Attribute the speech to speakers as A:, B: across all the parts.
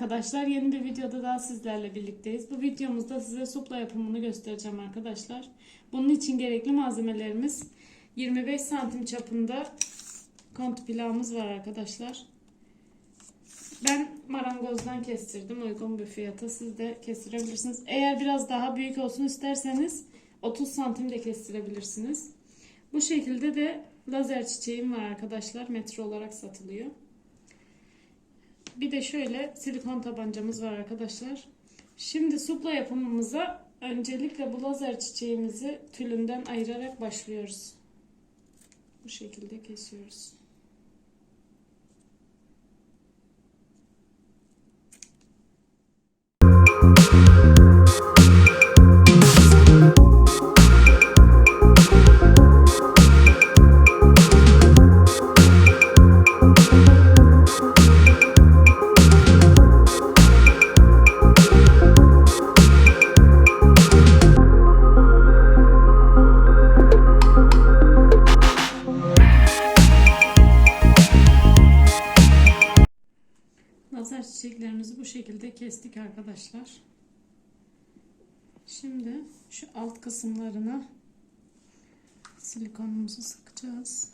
A: arkadaşlar. Yeni bir videoda daha sizlerle birlikteyiz. Bu videomuzda size supla yapımını göstereceğim arkadaşlar. Bunun için gerekli malzemelerimiz 25 santim çapında kont pilağımız var arkadaşlar. Ben marangozdan kestirdim uygun bir fiyata. Siz de kestirebilirsiniz. Eğer biraz daha büyük olsun isterseniz 30 santim de kestirebilirsiniz. Bu şekilde de lazer çiçeğim var arkadaşlar. Metre olarak satılıyor. Bir de şöyle silikon tabancamız var arkadaşlar. Şimdi supla yapımımıza öncelikle bu lazer çiçeğimizi tülünden ayırarak başlıyoruz. Bu şekilde kesiyoruz. Lazer çiçeklerimizi bu şekilde kestik arkadaşlar. Şimdi şu alt kısımlarına silikonumuzu sıkacağız.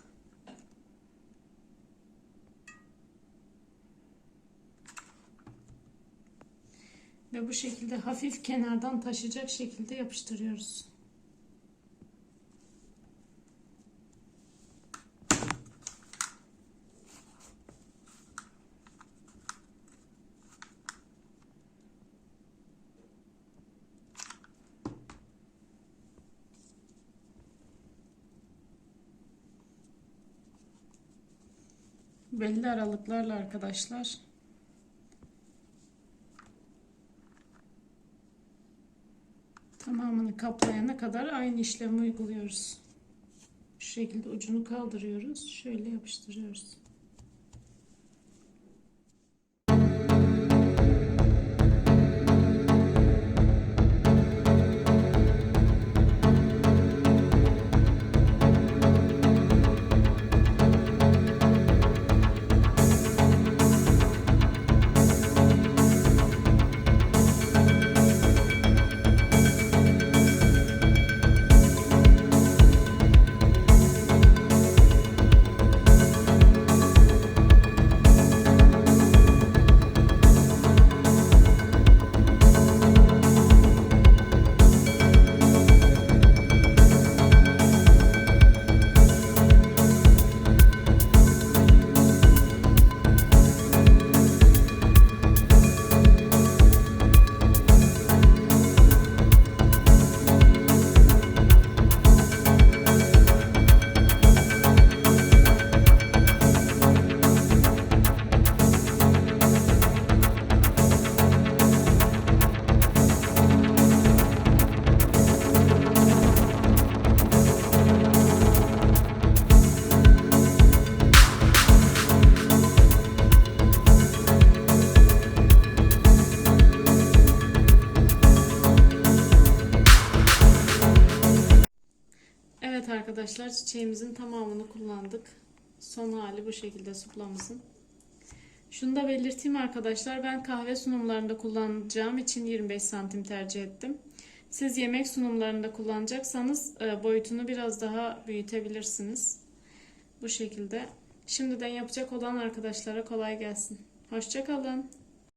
A: Ve bu şekilde hafif kenardan taşıyacak şekilde yapıştırıyoruz. Belli aralıklarla arkadaşlar. Tamamını kaplayana kadar aynı işlemi uyguluyoruz. Şu şekilde ucunu kaldırıyoruz. Şöyle yapıştırıyoruz. Evet arkadaşlar çiçeğimizin tamamını kullandık. Son hali bu şekilde suplamızın. Şunu da belirteyim arkadaşlar. Ben kahve sunumlarında kullanacağım için 25 santim tercih ettim. Siz yemek sunumlarında kullanacaksanız e, boyutunu biraz daha büyütebilirsiniz. Bu şekilde. Şimdiden yapacak olan arkadaşlara kolay gelsin. Hoşçakalın.